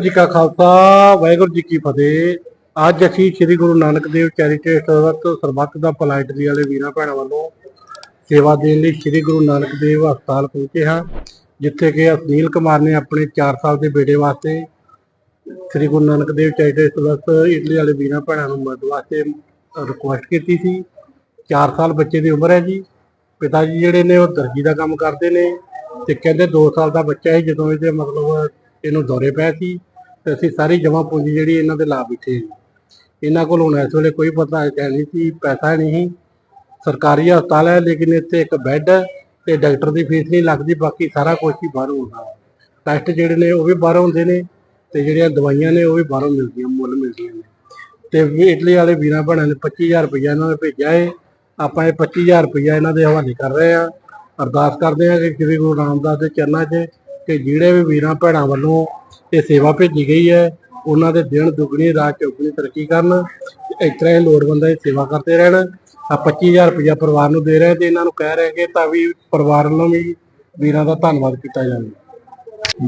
ਵਾਹਿਗੁਰੂ ਜੀ ਕਾ ਖਾਲਸਾ, ਵਾਹਿਗੁਰੂ ਜੀ ਕੀ ਫਤਿਹ। ਅੱਜ ਅਸੀਂ ਸ੍ਰੀ ਗੁਰੂ ਨਾਨਕ ਦੇਵ ਚੈਰੀਟੇਬਲ ਟਰਸਟ ਸਰਬੱਤ ਦਾ ਭਲਾ ਇਟਲੀ ਵਾਲੇ ਵੀਰਾਂ ਭੈਣਾਂ ਵੱਲੋਂ ਸੇਵਾ ਦੇਣ ਲਈ ਸ੍ਰੀ ਗੁਰੂ ਨਾਨਕ ਦੇਵ ਹਸਪਤਾਲ ਪਹੁੰਚੇ ਹਾਂ, ਜਿੱਥੇ ਕਿ ਸੁਨੀਲ ਕੁਮਾਰ ਨੇ ਆਪਣੇ 4 ਸਾਲ ਦੇ ਬੇਟੇ ਵਾਸਤੇ Shri Guru Nanak Dev charitable trust Italy ਵਾਲੇ ਵੀਰਾਂ ਭੈਣਾਂ ਨੂੰ ਮਦਦ ਵਾਸਤੇ ਰਿਕੁਐਸਟ ਕੀਤੀ ਸੀ। 4 ਸਾਲ ਬੱਚੇ ਦੀ ਉਮਰ ਹੈ ਜੀ। ਪਿਤਾ ਜੀ ਜਿਹੜੇ ਨੇ ਉਹ ਦਰਜੀ ਦਾ ਕੰਮ ਕਰਦੇ ਨੇ ਤੇ ਕਹਿੰਦੇ 2 ਸਾਲ ਦਾ ਬੱਚਾ ਹੈ ਜਦੋਂ ਇਹਦੇ ਮਤਲਬ ਇਹਨੂੰ ਦੌਰੇ ਪਏ ਸੀ। ਤੇ ਅਸੀਂ ਸਾਰੀ ਜਮ੍ਹਾਂ ਪੂੰਜੀ ਜਿਹੜੀ ਇਹਨਾਂ ਦੇ ਲਾ ਬੈਠੇ ਜੀ। ਇਹਨਾਂ ਕੋਲ ਹੁਣ ਇਸ ਵੇਲੇ ਕੋਈ ਪਤਾ ਹੈ ਨਹੀਂ ਸੀ, ਪੈਸਾ ਨਹੀਂ ਸਰਕਾਰੀ ਹਸਪਤਾਲ ਹੈ, ਲੇਕਿਨ ਇੱਥੇ ਇੱਕ ਬੈੱਡ ਤੇ ਡਾਕਟਰ ਦੀ ਫੀਸ ਨਹੀਂ ਲੱਗਦੀ, ਬਾਕੀ ਸਾਰਾ ਕੁਝ ਹੀ ਬਾਹਰੋਂ ਹੁੰਦਾ ਟੈਸਟ ਜਿਹੜੇ ਨੇ ਉਹ ਵੀ ਬਾਹਰੋਂ ਹੁੰਦੇ ਨੇ ਤੇ ਜਿਹੜੀਆਂ ਦਵਾਈਆਂ ਨੇ ਉਹ ਵੀ ਬਾਹਰੋਂ ਮਿਲਦੀਆਂ, ਮੁੱਲ ਮਿਲਦੀਆਂ ਨੇ। ਤੇ ਇਟਲੀ ਵਾਲੇ ਵੀਰਾਂ ਭੈਣਾਂ ਨੇ 25000 ਰੁਪਇਆ ਇਹਨਾਂ ਨੇ ਭੇਜਿਆ ਹੈ। ਆਪਾਂ ਇਹ 25000 ਰੁਪਇਆ ਇਹਨਾਂ ਦੇ ਹਵਾਲੇ ਕਰ ਰਹੇ ਆ ਅਰਦਾਸ ਕਰਦੇ ਆ ਕਿ ਸ੍ਰੀ ਗੁਰੂ ਰਾਮਦਾਸ ਦੇ ਚਰਨਾਂ 'ਚ ਕਿ ਜਿਹੜੇ ਵੀ ਵੀਰਾਂ ਭੈਣਾਂ ਵੱਲੋਂ ਇਹ ਸੇਵਾ ਭੇਜੀ ਗਈ ਹੈ। ਉਹਨਾਂ ਦੇ ਦਿਨ ਦੁੱਗਣੀ, ਰਾਤ ਚੌਗਣੀ ਤਰੱਕੀ ਕਰਨ। ਇਸ ਤਰ੍ਹਾਂ ਇਹ ਲੋੜਵੰਦਾਂ ਦੀ ਸੇਵਾ ਕਰਦੇ ਰਹਿਣ। ਆ 25000 ਰੁਪਇਆ ਪਰਿਵਾਰ ਨੂੰ ਦੇ ਰਹੇ ਤੇ ਇਹਨਾਂ ਨੂੰ ਕਹਿ ਰਹੇ ਕਿ ਤਾਂ ਵੀ ਪਰਿਵਾਰ ਵੱਲੋਂ ਵੀ ਵੀਰਾਂ ਦਾ ਧੰਨਵਾਦ ਕੀਤਾ ਜਾਵੇ।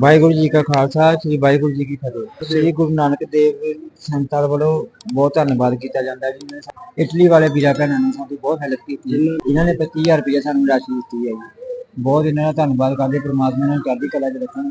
ਵਾਹਿਗੁਰੂ ਜੀ ਕਾ ਖਾਲਸਾ, ਸ੍ਰੀ ਵਾਹਿਗੁਰੂ ਜੀ ਕੀ ਫਤਿਹ। ਸ੍ਰੀ ਗੁਰੂ ਨਾਨਕ ਦੇਵ ਸੰਤਾਂ ਵੱਲੋਂ ਬਹੁਤ ਧੰਨਵਾਦ ਕੀਤਾ ਜਾਂਦਾ ਹੈ ਜੀ ਇਟਲੀ ਵਾਲੇ ਵੀਰਾਂ ਭੈਣਾਂ ਨੇ ਸਾਡੀ ਬਹੁਤ ਹੈਲਪ ਕੀਤੀ ਇਹਨਾਂ ਨੇ 25000 ਰੁਪਏ ਸਾਨੂੰ ਰਾਸ਼ੀ ਦਿੱਤੀ ਹੈ ਜੀ। ਬਹੁਤ ਇਹਨਾਂ ਦਾ ਧੰਨਵਾਦ ਕਰਦੇ, ਪ੍ਰਮਾਤਮਾ ਨੂੰ ਚੜ੍ਹਦੀ ਕਲਾ 'ਚ ਰੱਖਣ।